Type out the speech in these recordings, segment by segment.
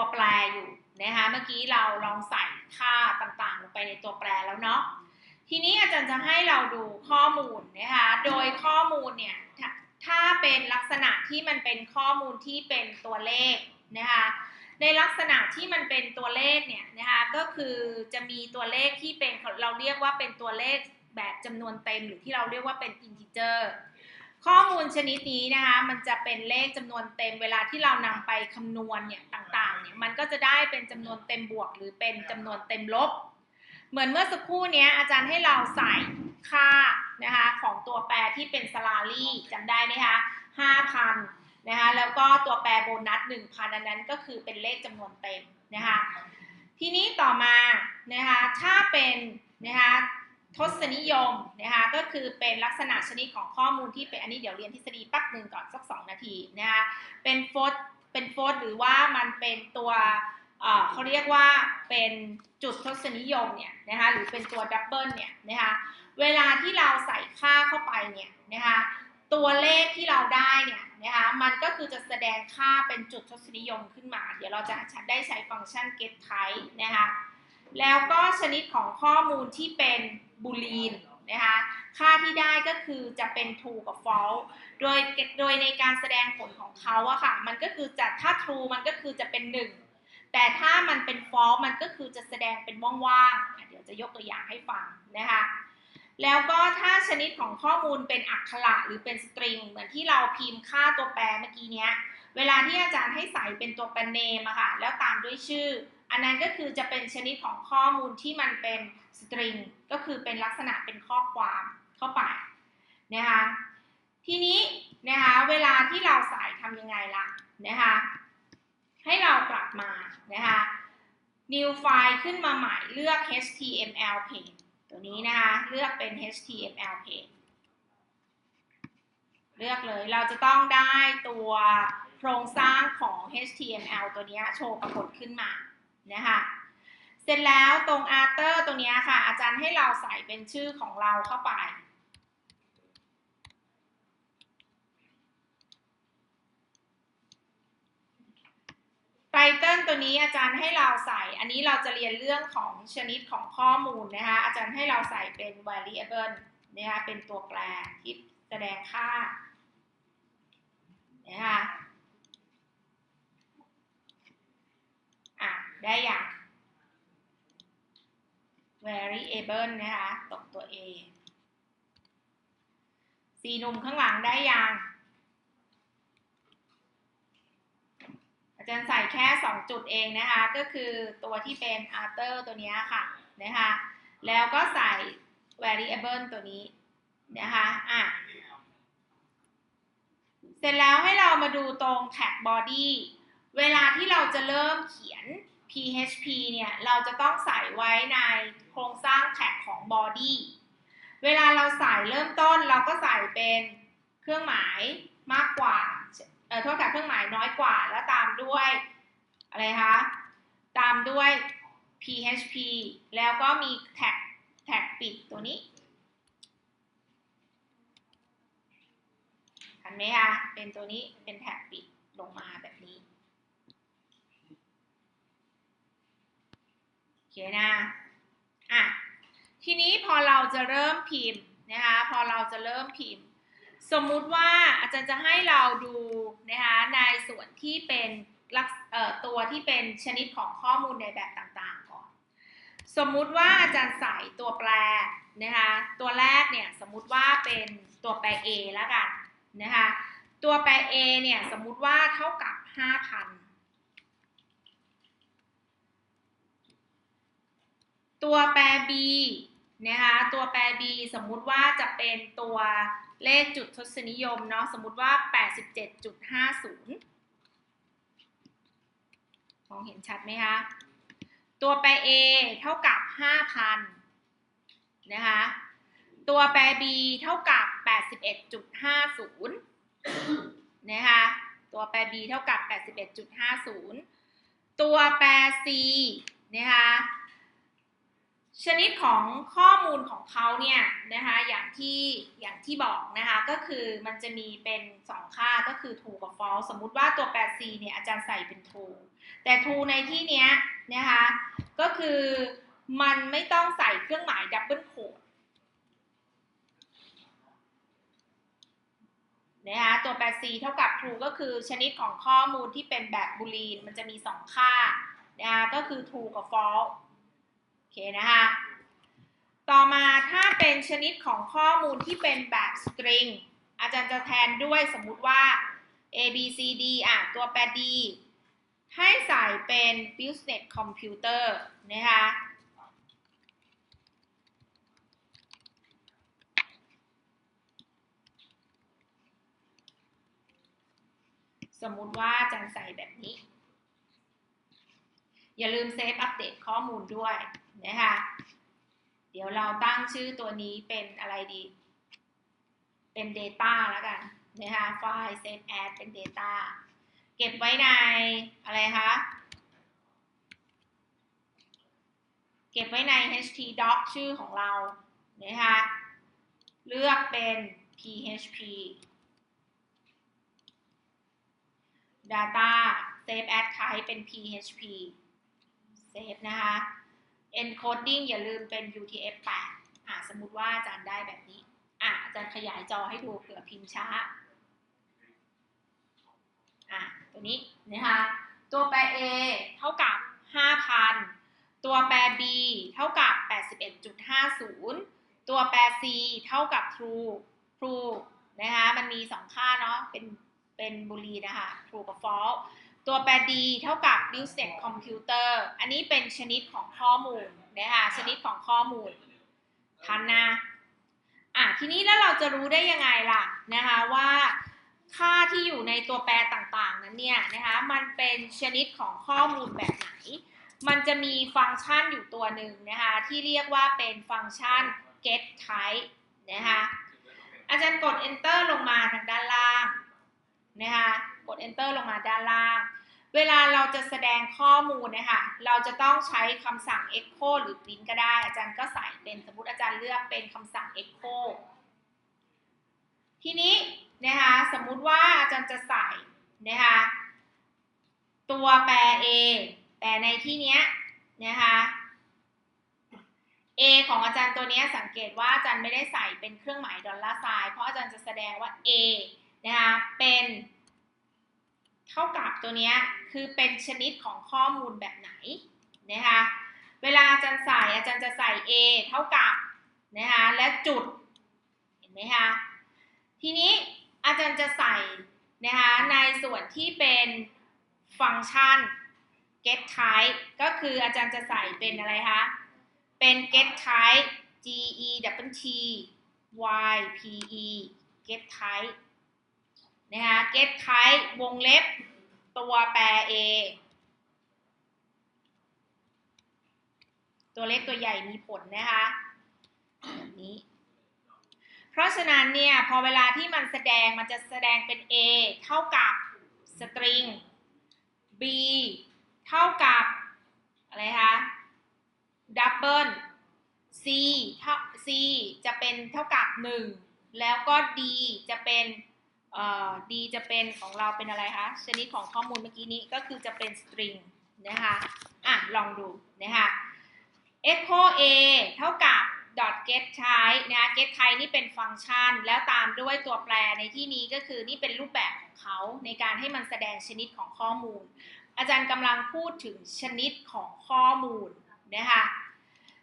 ตัวแปรอยู่นะคะเมื่อกี้เราลองใส่ค่าต่างๆ ลงไปในตัวแปรแล้วเนาะทีนี้อาจารย์จะให้เราดูข้อมูลนะคะโดยข้อมูลเนี่ยถ้าเป็นลักษณะที่มันเป็นข้อมูลที่เป็นตัวเลขนะคะในลักษณะที่มันเป็นตัวเลขเนี่ยนะคะก็คือจะมีตัวเลขที่เป็นเราเรียกว่าเป็นตัวเลขแบบจำนวนเต็มหรือที่เราเรียกว่าเป็น integer ข้อมูลชนิดนี้นะคะมันจะเป็นเลขจำนวนเต็มเวลาที่เรานำไปคำนวณเนี่ยต่างๆเนี่ย มันก็จะได้เป็นจำนวนเต็มบวก หรือเป็นจำนวนเต็มลบ เหมือนเมื่อสักครู่นี้อาจารย์ให้เราใส่ค่านะคะของตัวแปรที่เป็นสลารี่จำได้ไหมคะ5,000นะคะแล้วก็ตัวแปรโบนัส 1,000 อันนั้นก็คือเป็นเลขจำนวนเต็มนะคะทีนี้ต่อมานะคะถ้าเป็นนะคะทศนิยมนะคะก็คือเป็นลักษณะชนิดของข้อมูลที่เป็นอันนี้เดี๋ยวเรียนทฤษฎีแป๊บหนึ่งก่อนสัก 2 นาทีนะคะเป็นโฟ เป็นโฟดหรือว่ามันเป็นตัวเขาเรียกว่าเป็นจุดทศนิยมเนี่ยนะคะหรือเป็นตัวดับเบิลเนี่ยนะคะเวลาที่เราใส่ค่าเข้าไปเนี่ยนะคะตัวเลขที่เราได้เนี่ยนะคะมันก็คือจะแสดงค่าเป็นจุดทศนิยมขึ้นมา เดี๋ยวเราจะได้ใช้ฟังก์ชัน get type นะคะแล้วก็ชนิดของข้อมูลที่เป็นบูลีน นะคะค่าที่ได้ก็คือจะเป็น true กับ false โดยโดยในการแสดงผลของเขาอะค่ะมันก็คือจะถ้า true มันก็คือจะเป็น 1 แต่ถ้ามันเป็น false มันก็คือจะแสดงเป็นว่างๆเดี๋ยวจะยกตัวอย่างให้ฟังนะคะแล้วก็ถ้าชนิดของข้อมูลเป็นอักขระหรือเป็นสตริงเหมือนที่เราพิมพ์ค่าตัวแปรเมื่อกี้เนี้ย เวลาที่อาจารย์ให้ใส่เป็นตัวแปรเนมอะค่ะแล้วตามด้วยชื่อ อันนั้นก็คือจะเป็นชนิดของข้อมูลที่มันเป็นสตริงก็คือเป็นลักษณะเป็นข้อความเข้าไปนะคะทีนี้นะคะเวลาที่เราใส่ทำยังไงล่ะนะคะให้เรากลับมานะคะ new file ขึ้นมาใหม่เลือก html page ตัวนี้นะคะเลือกเป็น html page เลือกเลยเราจะต้องได้ตัวโครงสร้างของ html ตัวนี้โชว์ปรากฏขึ้นมา นะคะเสร็จแล้วตรง after ตรงนี้ค่ะ อาจารย์ให้เราใส่เป็นชื่อของเราเข้าไป ไตเติลตัวนี้อาจารย์ให้เราใส่ อันนี้เราจะเรียนเรื่องของชนิดของข้อมูลนะคะ อาจารย์ให้เราใส่เป็น variable นะคะเป็นตัวแปรที่แสดงค่านะคะ อะ ได้อย่าง variable นะคะ ตกตัว A สีหนุ่มข้างหลังได้อยังอาจารย์ใส่แค่ 2 จุดเองนะคะ ก็คือตัวที่เป็น after ตัวนี้ค่ะนะคะ แล้วก็ใส่ variable ตัวนี้นะคะอะเสร็จแล้วให้เรามาดูตรง tag body เวลาที่เราจะเริ่มเขียน PHP เนี่ยเราจะต้องใส่ไว้ในโครงสร้างแท็กของ body เวลาเราใส่เริ่มต้นเราก็ใส่เป็นเครื่องหมายมากกว่าเอ่อโทษค่ะเครื่องหมายน้อยกว่าแล้วตามด้วยอะไรคะตามด้วย PHP แล้วก็มีแท็กแท็กปิดตัวนี้เห็นไหมคะเป็นตัวนี้เป็นแท็กปิดลงมาแบบนี้ โอเค นะ อะ ทีนี้พอเราจะเริ่มพิมพ์นะคะ พอเราจะเริ่มพิมพ์ สมมุติว่าอาจารย์จะให้เราดูนะคะในส่วนที่เป็นลักตัวที่เป็นชนิดของข้อมูลในแบบต่างๆก่อน สมมุติว่าอาจารย์ใส่ตัวแปรนะคะ ตัวแรกเนี่ยสมมุติว่าเป็นตัวแปร A แล้วกันนะคะ ตัวแปร A เนี่ยสมมุติว่าเท่ากับ 5,000 ตัวแปร b นะคะตัวแปร b สมมุติว่าจะเป็นตัวเลขจุดทศนิยมเนาะสมมุติว่า 87.50 มองเห็นชัดไหมคะตัวแปร a เท่ากับ 5,000 นะคะตัวแปร b เท่ากับ 81.50 นะคะตัวแปร b เท่ากับ 81.50 ตัวแปร c นะคะ ชนิดของข้อมูลของเขาเนี่ยนะคะอย่างที่อย่างที่บอกนะคะก็คือมันจะมีเป็นสองค่าก็คือ true กับ false สมมุติว่าตัว 8c เนี่ยอาจารย์ใส่เป็น true แต่ true ในที่เนี้ยนะคะก็คือมันไม่ต้องใส่เครื่องหมาย double quote นะคะตัว 8c เท่ากับ true ก็คือชนิดของข้อมูลที่เป็นแบบบูลีนมันจะมีสองค่านะคะก็คือ true กับ false เคนะคะ ต่อมาถ้าเป็นชนิดของข้อมูลที่เป็นแบบ string อาจารย์จะแทนด้วยสมมุติว่า a b c d อะ ตัวแปร d ให้ใส่เป็น business computer นะคะ สมมุติว่าจารย์ใส่แบบนี้ อย่าลืมเซฟอัปเดตข้อมูลด้วย นะคะ เดี๋ยวเราตั้งชื่อตัวนี้เป็นอะไรดี เป็น Data แล้วกันนะคะไฟล์ Save As เป็น Data เก็บไว้ในอะไรคะ เก็บไว้ใน htdoc ชื่อของเรานะคะเลือกเป็น php data save as type เป็น php save นะคะ encoding อย่าลืมเป็น UTF-8 อะสมมุติว่าอาจารย์ได้แบบนี้ อะอาจารย์ขยายจอให้ดูเผื่อพิมพ์ช้า อะตัวนี้นะคะตัวแปร A เท่ากับ 5,000 ตัวแปร B เท่ากับ 81.50 ตัวแปร C เท่ากับ true true นะคะมันมี 2 ค่าเนาะเป็นเป็นบูลีนะคะ true กับ false ตัวแปร D เท่ากับ business computer อันนี้เป็นชนิดของข้อมูลนะคะชนิดของข้อมูลทันนะอะทีนี้แล้วเราจะรู้ได้ยังไงล่ะนะคะว่าค่าที่อยู่ในตัวแปรต่างๆนั้นเนี่ยนะคะมันเป็นชนิดของข้อมูลแบบไหน มันจะมีฟังก์ชันอยู่ตัวหนึ่งนะคะที่เรียกว่าเป็นฟังก์ชัน get type นะคะอาจารย์กด enter ลงมาทางด้านล่างนะคะ ด enter ลงมาด้านล่าง เวลาเราจะแสดงข้อมูลนะคะเราจะต้องใช้คำสั่ง echo หรือ print ก็ได้ อาจารย์ก็ใส่เป็นสมมติอาจารย์เลือกเป็นคำสั่ง echo ทีนี้นะคะสมมุติว่าอาจารย์จะใส่นะคะตัวแปร A แต่ในที่เนี้ยนะคะ A ของอาจารย์ตัวนี้สังเกตว่าอาจารย์ไม่ได้ใส่เป็นเครื่องหมายดอลลาร์ไซน์เพราะอาจารย์จะแสดงว่า A นะคะเป็น เท่ากับตัวนี้คือเป็นชนิดของข้อมูลแบบไหนนะคะเวลาอาจารย์ใส่อาจารย์จะใส่ A เท่ากับนะคะและจุดเห็นไหมคะทีนี้อาจารย์จะใส่นะคะในส่วนที่เป็นฟังก์ชัน get type ก็คืออาจารย์จะใส่เป็นอะไรคะเป็น get type g e w t y p e get type นะคะ get type วงเล็บตัวแปร a ตัวเล็กตัวใหญ่มีผลนะคะแบบนี้ เพราะฉะนั้นเนี่ยพอเวลาที่มันแสดงมันจะแสดงเป็น A เท่ากับ string B เท่ากับ อะไรคะ double C เท่า C จะเป็นเท่ากับ 1 แล้วก็ D จะเป็น เอ่อ D จะเป็นของเราเป็นอะไรคะชนิดของข้อมูลเมื่อกี้นี้ก็คือจะเป็น string นะคะอะลองดูนะคะ echo A เท่ากับ dot get type นะ get type นี่เป็นฟังก์ชัน แล้วตามด้วยตัวแปรในที่นี้ก็คือนี่เป็นรูปแบบของเขาในการให้มันแสดงชนิดของข้อมูล อาจารย์กำลังพูดถึงชนิดของข้อมูลนะคะ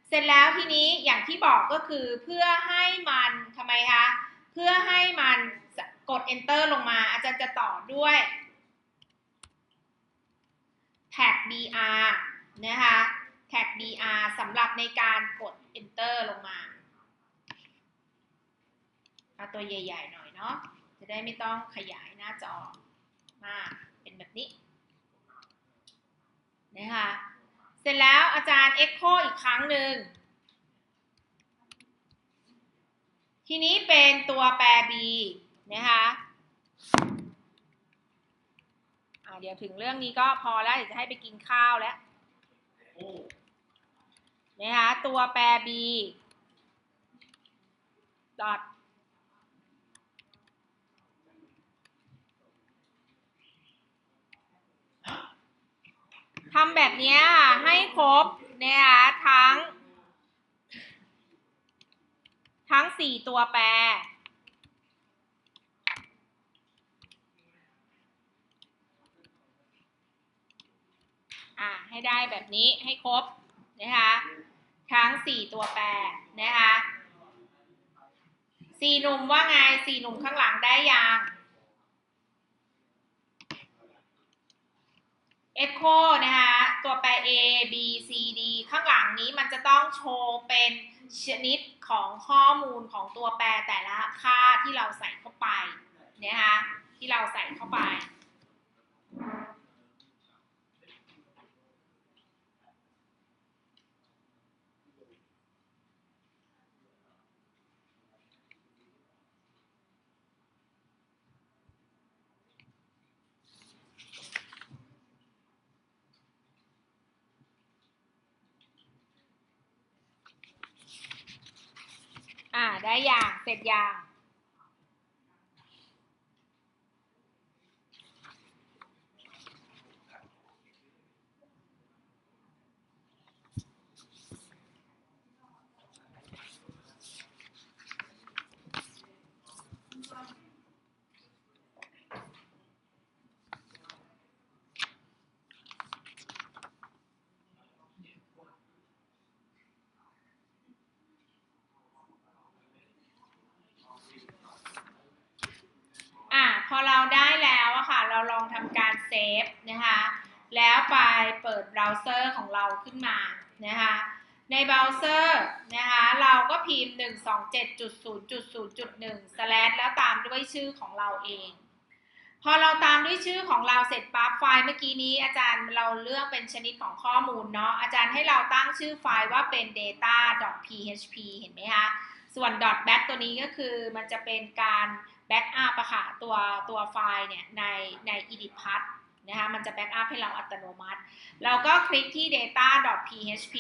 เสร็จแล้วทีนี้อย่างที่บอกก็คือเพื่อให้มันทำไมคะเพื่อให้มัน กด enter ลงมา อาจารย์จะต่อด้วย tag br นะคะ tag br สำหรับในการกด enter ลงมาเอาตัวใหญ่ๆหน่อยเนาะ จะได้ไม่ต้องขยายหน้าจอมาก เป็นแบบนี้นะคะเสร็จแล้วอาจารย์ echo อีกครั้งหนึ่ง ทีนี้เป็นตัวแปร b นะคะอ่าเดี๋ยวถึงเรื่องนี้ก็พอแล้วเดี๋ยวจะให้ไปกินข้าวแล้วนะคะตัวแปร b dot ทำแบบนี้ค่ะให้ครบนะคะทั้ง ทั้งสี่ตัวแปร อ่า ให้ได้แบบนี้ให้ครบนะคะทั้งสี่ตัวแปรนะคะสี่หนุ่มว่าไงสี่หนุ่มข้างหลังได้ยัง Echo นะคะตัวแปร A B C D ข้างหลังนี้มันจะต้องโชว์เป็นชนิดของข้อมูลของตัวแปรแต่ละค่าที่เราใส่เข้าไปนะคะที่เราใส่เข้าไป อ่าได้อย่างเสร็จอย่าง อะพอเราได้แล้วอะค่ะ เราลองทำการเซ ฟนะคะ แล้วไปเปิดเบราว์เซอร์ของเราขึ้นมานะคะ ในเบราว์เซอร์นะคะ เราก็พิมพ์ 127.0.0.1 slash แล้วตามด้วยชื่อของเราเอง พอเราตามด้วยชื่อของเราเสร็จปั๊บไฟล์เมื่อกี้นี้อาจารย์เราเลือกเป็นชนิดของข้อมูลเนาะ อาจารย์ให้เราตั้งชื่อไฟล์ว่าเป็น data.php เห็นไหมคะ ส่วน .back ตัวนี้ก็คือมันจะเป็นการแบ็กอัพอะค่ะตัวตัวไฟล์เนี่ยในใน editpad นะคะมันจะแบ็กอัพให้เราอัตโนมัติ เราก็คลิกที่ data.php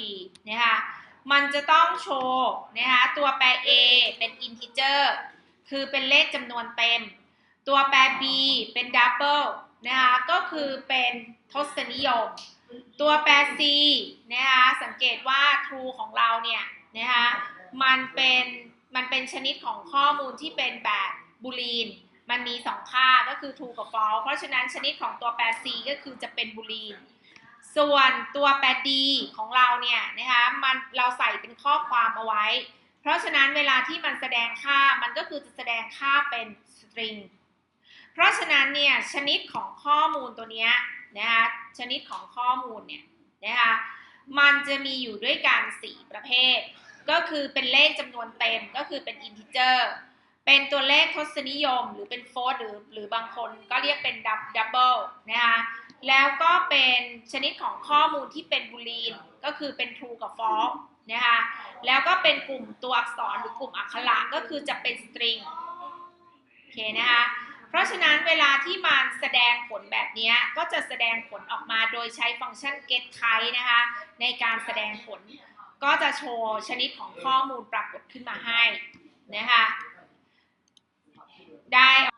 นะคะมันจะต้องโชว์นะคะตัวแปร a เป็น integer คือเป็นเลขจำนวนเต็ม ตัวแปร b เป็น double นะคะก็คือเป็นทศนิยม ตัวแปร c นะคะสังเกตว่า true ของเราเนี่ยนะคะมันเป็นมันเป็นชนิดของข้อมูลที่เป็นแบบบูลีน มันมี 2 ค่าก็คือ true กับ false เพราะฉะนั้นชนิดของตัวแปร c ก็คือจะเป็นบูลีน ส่วนตัวแปร d ของเราเนี่ยนะคะมันเราใส่เป็นข้อความเอาไว้ เพราะฉะนั้นเวลาที่มันแสดงค่ามันก็คือจะแสดงค่าเป็นสตริงเพราะฉะนั้นเนี่ยชนิดของข้อมูลตัวเนี้ยนะคะชนิดของข้อมูลเนี่ยนะคะมันจะมีอยู่ด้วยกัน 4 ประเภท ก็คือเป็นเลขจำนวนเต็มก็คือเป็น integer เป็นตัวเลขทศนิยมหรือเป็นโฟร์หรือหรือบางคนก็เรียกเป็นดับดับเบิลนะคะแล้วก็เป็นชนิดของข้อมูลที่เป็นบูลีนก็คือเป็น true กับ false นะคะแล้วก็เป็นกลุ่มตัวอักษรหรือกลุ่มอักขระก็คือจะเป็น string โอเคนะคะเพราะฉะนั้นเวลาที่มันแสดงผลแบบนี้ก็จะแสดงผลออกมาโดยใช้ฟังก์ชัน get type นะคะในการแสดงผลก็จะโชว์ชนิดของข้อมูลปรากฏขึ้นมาให้นะคะ ได้